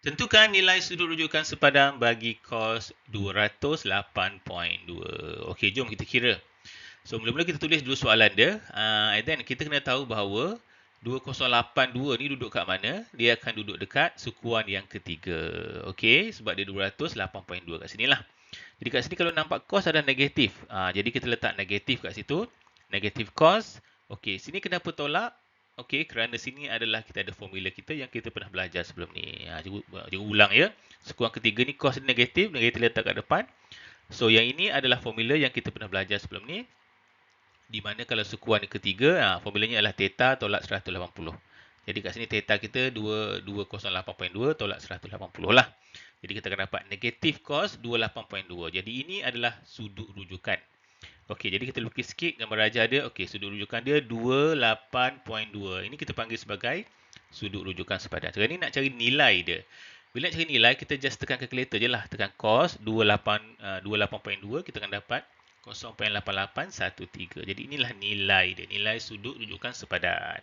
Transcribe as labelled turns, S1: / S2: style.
S1: Tentukan nilai sudut rujukan sepadan bagi cos 208.2. Okey, jom kita kira. So, mula-mula kita tulis dua soalan dia. Uh, and then kita kena tahu bahawa 2082 ni duduk kat mana? Dia akan duduk dekat sukuan yang ketiga. Okey, sebab dia 208.2 kat sini lah. Jadi kat sini kalau nampak cos ada negatif. Uh, jadi kita letak negatif kat situ. Negatif cos. Okey, sini kenapa tolak? Okey, kerana sini adalah kita ada formula kita yang kita pernah belajar sebelum ni. Ha, cikgu, cikgu ulang ya. Sekuang ketiga ni cos negatif, negatif letak kat depan. So, yang ini adalah formula yang kita pernah belajar sebelum ni. Di mana kalau sekuan ketiga, ha, formulanya adalah theta tolak 180. Jadi kat sini theta kita 208.2 tolak 180 lah. Jadi kita akan dapat negatif cos 28.2. Jadi ini adalah sudut rujukan. Okey, jadi kita lukis sikit gambar raja dia. Okey, sudut rujukan dia 28.2. Ini kita panggil sebagai sudut rujukan sepadan. Sekarang ni nak cari nilai dia. Bila nak cari nilai, kita just tekan kalkulator je lah. Tekan cos 28.2, uh, kita akan dapat 0.8813. Jadi inilah nilai dia. Nilai sudut rujukan sepadan.